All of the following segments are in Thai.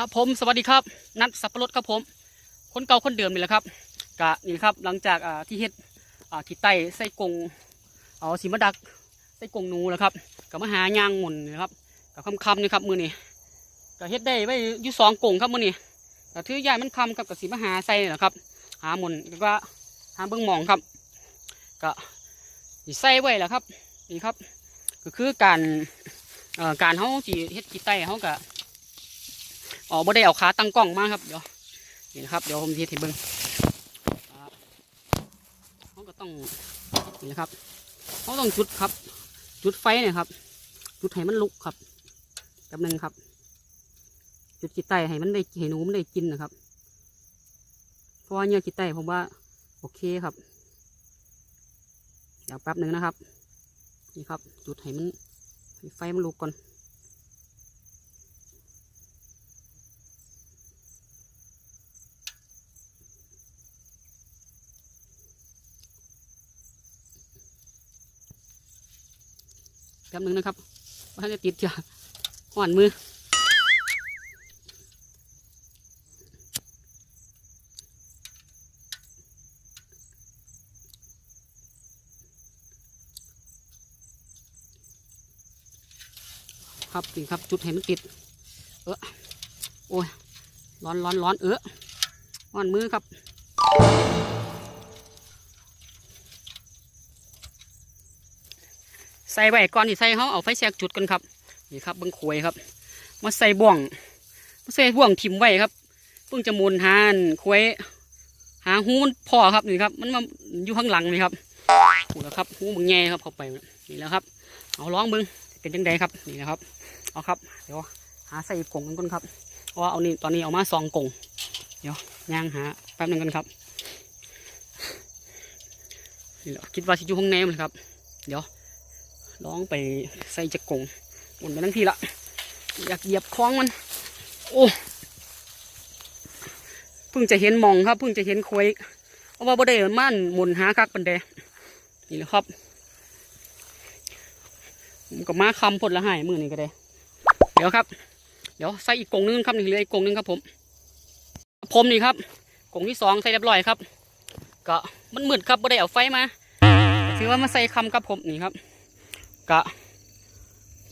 ครับผมสวัสดีครับ นัดสับปะรดครับผม คนเก่าคนเดิมนี่แหละครับกะนี่ครับหลังจากที่เฮ็ดอ่าที่ไต้ไส้กงเอาสีมะดักไส้กงหนูแล้วครับกับมาหายางหมุนนะครับกับคำคำนี่ครับมือนี่ก็เฮ็ดได้ไว้อยู่สองกงครับมือนี่ก็ถือยายมันคำกับกับสีมาหาใส่นี่แหละครับ หาหมุนแล้วก็หาเบิ้องมองครับก็ใส่ไว้แหละครับนี่ครับ ก็คือการเอ่อการเขาจีเฮ็ดที่ไต้เขาก็ อ๋อบ่ได้เอาขาตั้งกล้องมาครับเดี๋ยวนี่นะครับเดี๋ยวผมจะให้เบิ่งเขาก็ต้องนี่นะครับเขาต้องจุดครับ จุดไฟเนี่ยครับ จุดให้มันลุกครับแป๊บหนึงครับ จุดจิตไตให้มันได้ให้หนูมันได้กินนะครับ เพราะว่าเนี่ยจิตไตผมว่า โอเคครับ เดี๋ยวแป๊บหนึ่งนะครับ นี่ครับ จุดให้มันไฟมันลุกก่อน แป๊บหนึงนะครับว่าจะติดจะห่อนมือ ครับนี่ครับจุดให้มันติด เออโอ้ยร้อนร้อนร้อนเออห่อนมือครับ ใส่ไว้ก่อนที่ใส่เขาเอาไฟแชกจุดกันครับนี่ครับเบิ้งขวยครับมาใส่บ่วงมาใส่บ่วงทิมไว้ครับเพิ่งจะมุนหานขวยหาหูมันพอครับนี่ครับ มันมาอยู่ข้างหลังนี่ครับหูแล้วครับหูมึงแง่ครับเข้าไปนี่แล้วครับ เอาล้องมึงเป็นยังไงครับนี่นะครับ เอาครับ เดี๋ยวหาใส่กล่องกันก่อนครับว่าเอานี่ตอนนี้เอามาสองกล่องเดี๋ยวย่างหาแป๊บหนึงกันครับนี่แหละคิดว่าสิอยู่ข้างในมันครับ เดี๋ยว ลองไปใส่จักรงหมุนไปทั้งทีละอยากเหยียบคล้องมัน โอ้เพิ่งจะเห็นมองครับเพิ่งจะเห็นควยเพราะว่าบ่ได้ม่านหมุนหาคักปันเดนี่แหละครับผมก็มาคำพดละหายมือนี่ก็ได้ เดี๋ยวครับ เดี๋ยวใส่อีกกงนึงครับนี่เหลืออีกกงนึงครับผม ผมนี่ครับกงที่สองใส่เรียบร้อยครับ ก็มันมืดครับบ่ได้เอาไฟมาถือว่ามาใส่คำครับผมนี่ครับ กะ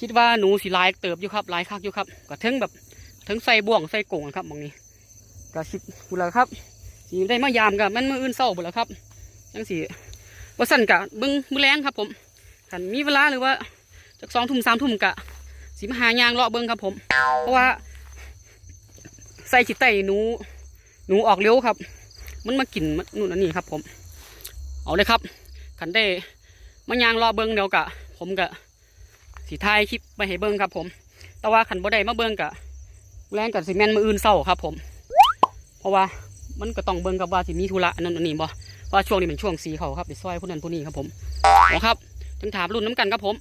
คิดว่าหนูสีลายเติบอยู่ครับลายคักอยู่ครับก็ถึงแบบถึงใส่บ่วงใส่กงครับมองนี้ก็คิดบุแล้วครับสีได้มายามกับมันมืออื่นเศร้าบุแล้วครับจังสีว่าสั่นกะเบึงมือแรงครับ ผมขันมีเวลาหรือว่าจากสองทุ่มสามทุ่มกะสีมาหายางเลาะเบิ้งครับ ผม เพราะว่า ใส่จิตไตหนูหนูออกเร็วครับ มันมากินมันนู่นนนี้ครับ ผม เอาเลยครับขันได้มายางเลาะเบิ้งเดียวกะ ผมกะสีท้ายคลิปไปให้เบิ้งครับ ผม แต่ว่าขันบ่ได้มาเบิ้งกะแรงกับซีเมนต์มืออื่นเศร้าครับ ผม เพราะว่ามันก็ต้องเบิ้งกับว่าสิมีธุระนั่นนี่บ่ว่าช่วงนี้เป็นช่วงสีเขาครับไปซอยผู้นั้นผู้นี้ครับผมเอาครับจึงถามรุ่นน้ำกันครับผม